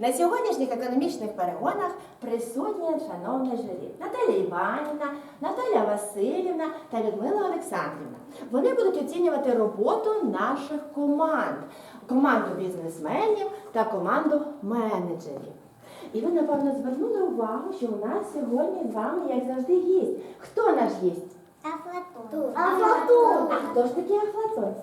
На сьогоднішніх економічних перегонах присутня шановна журі Наталя Іванівна, Наталя Васильівна та Людмила Олександрівна. Вони будуть оцінювати роботу наших команд, команду бізнесменів та команду менеджерів. І ви, напевно, звернули увагу, що у нас сьогодні з вами, як завжди, гість. Хто наш гість? Афлатон. А хто ж такий Афлатон?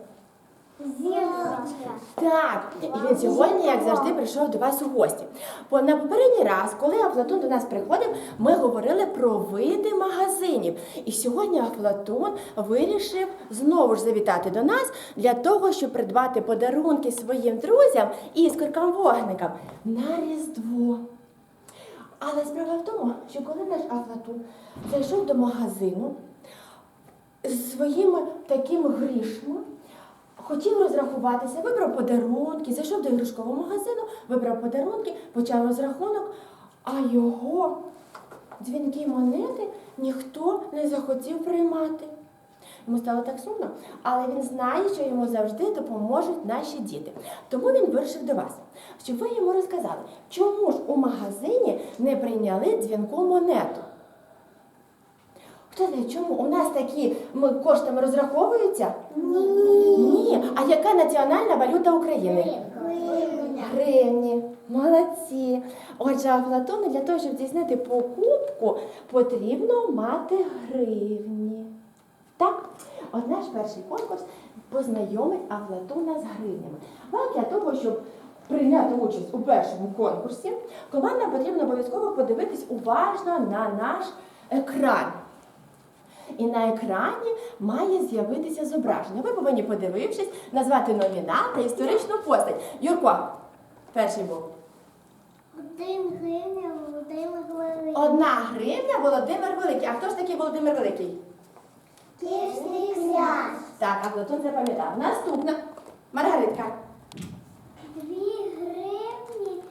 Так, і він сьогодні, як завжди, прийшов до вас у гості. Бо на попередній раз, коли Афлатон до нас приходив, ми говорили про види магазинів. І сьогодні Афлатон вирішив знову ж завітати до нас для того, щоб придбати подарунки своїм друзям і іскоркам вогникам на Різдво. Але справа в тому, що коли наш Афлатон зайшов до магазину з своїми такими грішми, хотів розрахуватися, вибрав подарунки, зайшов до іграшкового магазину, вибрав подарунки, почав розрахунок, а його дзвінки монети ніхто не захотів приймати. Йому стало так сумно, але він знає, що йому завжди допоможуть наші діти. Тому він вирішив до вас, щоб ви йому розказали, чому ж у магазині не прийняли дзвінку монету. Хто знає, чому? У нас такі коштами розраховуються? Ні. Ні. А яка національна валюта України? Гривні. Молодці. Отже, Афлатону для того, щоб здійснити покупку, потрібно мати гривні. Так? От наш перший конкурс познайомить Афлатона з гривнями. Вам для того, щоб прийняти участь у першому конкурсі, командам потрібно обов'язково подивитись уважно на наш екран. І на екрані має з'явитися зображення. Ви повинні, подивившись, назвати номінал та історичну постать. Юрко, перший був. Один гривня, Володимир Великий. Одна гривня Володимир Великий. А хто ж такий Володимир Великий? Київський князь. Так, а Платон запам'ятав. Наступна. Маргаритка. Дві гривні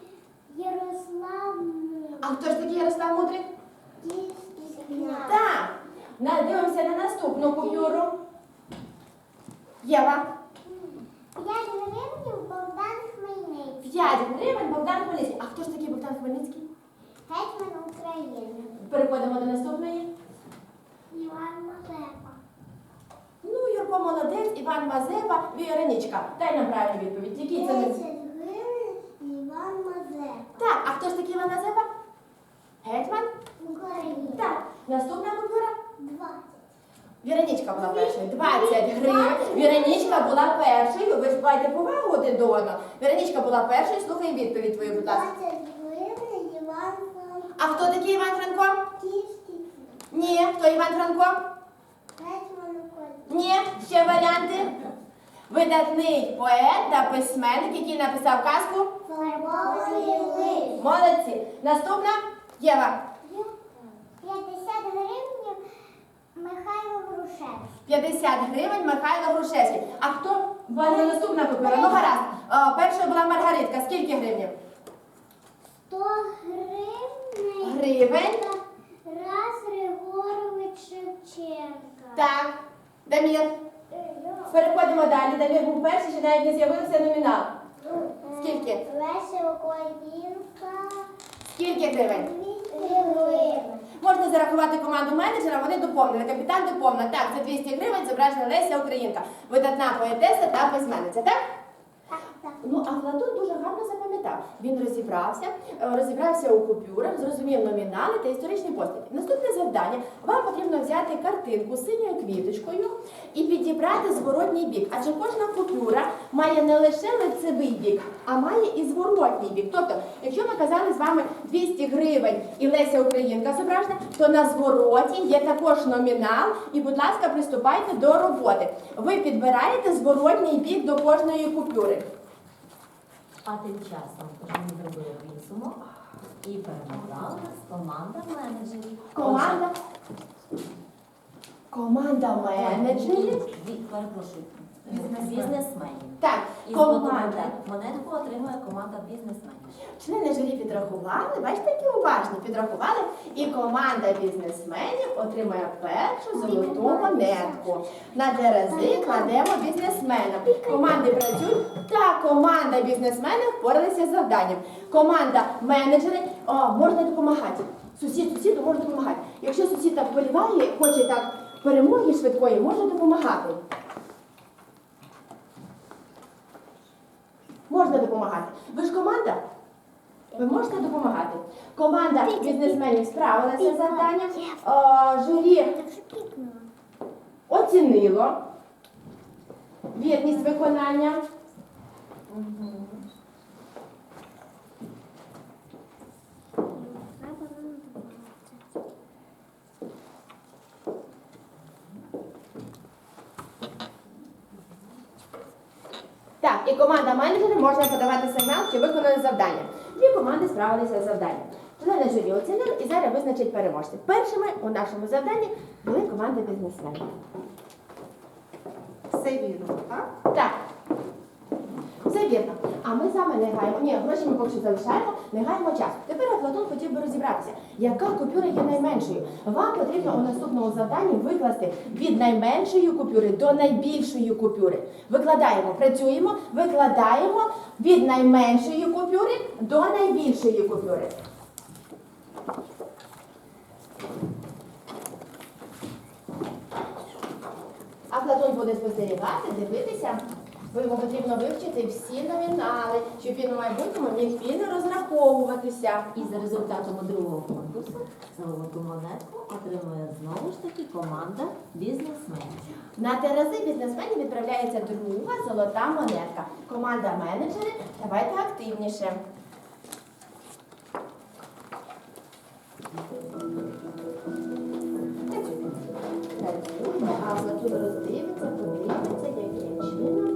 Ярослав А хто ж такий Ярослав Мудрий? Київський князь. Так. На- Дивимося на наступну купюру. Єва. П'ять гривень Богдан Хмельницький. 5 гривень Богдан Хмельницький. А хто ж такий Богдан Хмельницький? Гетьман України. Переходимо до наступної. Іван Мазепа. Ну, Юрко молодець, Іван Мазепа, Віронічка. Дай нам правильну відповідь. Який це? не- Десять гривень Іван Мазепа. Так, а хто ж такий Іван Мазепа? Гетьман? Україна. Так. Наступна купюра? Віронічка була першою. 20 гривень. Віронічка була першою. Ви ж маєте повагу один до одного. Віронічка була першою. Слухай відповідь твою, будь ласка. Двадцять гривень Іван Франко. А хто такий Іван Франко? Київський. Ні. Хто Іван Франко? Ні. Ще варіанти. Видатний поет та письменник, який написав казку. Фарбований лист. Молодці. Наступна Єва. 50 гривень Михайло Грушевський. 50 гривень Михайло Грушевський. А хто? Була наступна купюра. Ну гаразд. А, першою була Маргаритка. Скільки гривень? 100 гривень. Гривень. Раз Григорович Шевченка. Так. Дамір. Е. Переходимо далі. Дамір був перший, ще навіть не з'явився номінал. Скільки? Е, Леся Українка. Скільки гривень? 200 гривень. Можна зарахувати команду менеджера, вони доповнили. Капітан доповнив. Так, за 200 гривень зображена Леся Українка. Видатна поетеса та письменниця, так? Так, так. Ну, а Владу дуже гарно запам'ятав. Він розібрався, е, розібрався у купюрах, зрозумів номінали та історичні постаті. Наступне завдання вам потрібно взяти картинку з синьою квіточкою і підібрати зворотній бік. Адже кожна купюра має не лише лицевий бік, а має і зворотній бік. Тобто, якщо ми казали з вами 200 гривень і Леся Українка зображена, то на звороті є також номінал. І, будь ласка, приступайте до роботи. Ви підбираєте зворотній бік до кожної купюри. А тим часом ми зробили підсумок і перемотала нас команда менеджерів. Команда. Команда менеджерів. Перепрошую. Бізнесменів. Так, І команда. монетку отримує команда бізнесменів. Члени журі підрахували, бачите, які уважні підрахували, і команда бізнесменів отримує першу золоту монетку. На терези кладемо бізнесменам. Команди працюють. Так, команда бізнесменів впоралися з завданням. Команда менеджери о, можна допомагати. Сусід сусіду може допомагати. Якщо сусід так вболіває, хоче так перемоги швидкої, можна допомагати. Можна допомагати. Ви ж команда? Ви можете допомагати. Команда бізнесменів справилася з завданням. О, Журі оцінило вірність виконання. Треба нам допомагати. Так, і команда менеджерів можна подавати сигнал, що виконали завдання. Дві команди справилися з завданням. Члени журі оцінили і зараз визначать переможців. Першими у нашому завданні були команди бізнесменів. Все вірно, так? Так. Все вірно. А ми вами не гаємо. Ні, гроші ми поки що залишаємо, не гаємо часу. Тепер Платон хотів би розібратися, яка купюра є найменшою. Вам потрібно у наступному завданні викласти від найменшої купюри до найбільшої купюри. Викладаємо, працюємо, викладаємо від найменшої купюри до найбільшої купюри. А Платон буде спостерігати, дивитися. Бо йому потрібно вивчити всі номінали, щоб він у майбутньому міг вільно розраховуватися. І за результатами другого конкурсу золоту монетку отримує знову ж таки команда бізнесменів. На терези бізнесменів відправляється друга золота монетка. Команда менеджери, давайте активніше. А Платон роздивиться, подивиться, яким чином.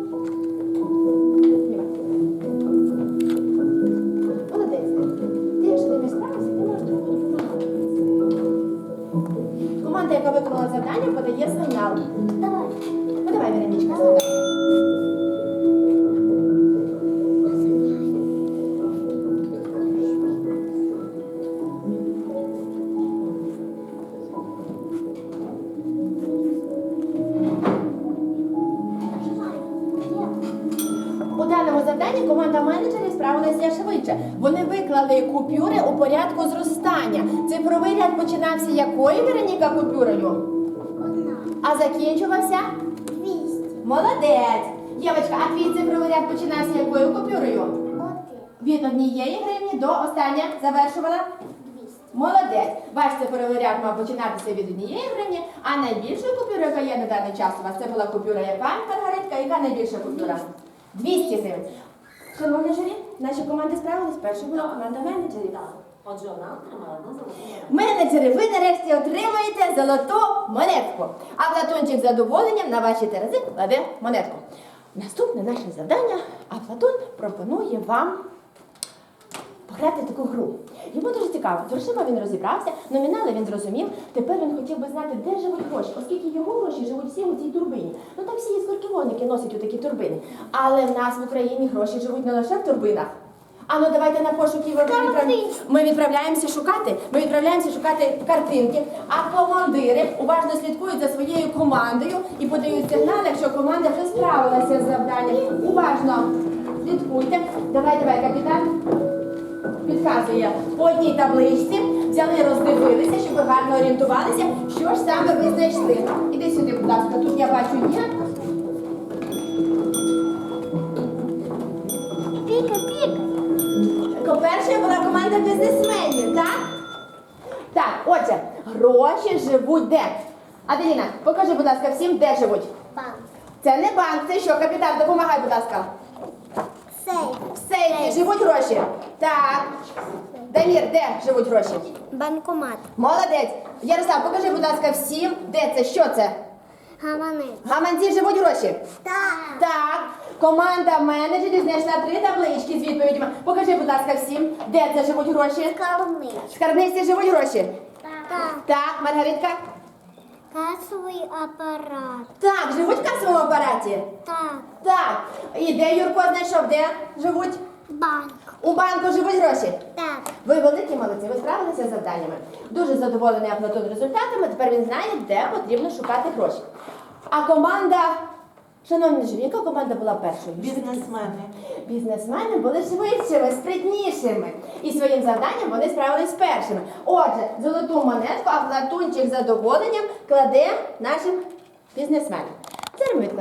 Яка виконала завдання, подає сигнал. Давай. Ну давай, Вероничка, завдання. Менеджерів швидше. Вони виклали купюри у порядку зростання. Цифровий ряд починався якою Вероніка купюрою? Одна. А закінчувався? Двісті. Молодець! Євочка, а твій цифровий ряд починався якою купюрою? Один. Від однієї гривні до остання завершувала? Двісті. Молодець! Ваш цифровий ряд мав починатися від однієї гривні, а найбільшою купюрою, яка є на даний час у вас, це була купюра яка, Маргаритка, яка найбільша купюра? 200 гривень. Шановні журі, наші команди справились. Перша була команда менеджерів. Отже, вона отримала одну золоту. Менеджери, ви нарешті отримаєте золоту монетку. А Платончик задоволенням на ваші терези кладе монетку. Наступне наше завдання, а Платон пропонує вам пограти в таку гру. Йому дуже цікаво. З грошима він розібрався, номінали він зрозумів. Тепер він хотів би знати, де живуть гроші, оскільки його гроші живуть всі у цій турбині. Ну там всі скорківоники носять у такі турбини. Але в нас в Україні гроші живуть не лише в турбинах. А ну давайте на пошуки ми відправляємося шукати. Ми відправляємося шукати картинки. А командири уважно слідкують за своєю командою і подають сигнал, якщо команда вже справилася з завданням. Уважно слідкуйте. Давай, давай, капітан підказує по одній табличці, взяли, роздивилися, щоб ви гарно орієнтувалися, що ж саме ви знайшли. Іди сюди, будь ласка, тут я бачу є. Піка, піка. Першою була команда бізнесменів, так? Так, отже, гроші живуть де? Аделіна, покажи, будь ласка, всім, де живуть. Банк. Це не банк, це що, капітан, допомагай, будь ласка. Живуть гроші. Так. Дамір, де живуть гроші? Банкомат. Молодець. Ярослав, покажи, будь ласка, всім, де це, що це? Гаманець. Гаманці живуть гроші. Так. Так. Команда менеджерів знайшла три таблички з відповідями. Покажи, будь ласка, всім, де це живуть гроші. Скарбник. В скарбниці живуть гроші. Так. Так, Маргаритка. Касовий апарат. Так, живуть в касовому апараті? Так. Так. І де Юрко знайшов? Де живуть? Банк. У банку живуть гроші. Так. Ви великі молодці, ви справилися з завданнями. Дуже задоволений Афлатон результатами. Тепер він знає, де потрібно шукати гроші. А команда, шановні живі, яка команда була першою? Бізнесмени. Бізнесмени були швидшими, спритнішими. І своїм завданням вони справились першими. Отже, золоту монетку, а Афлатунчик задоволенням кладе нашим бізнесменам. Зараз ми відкладемо.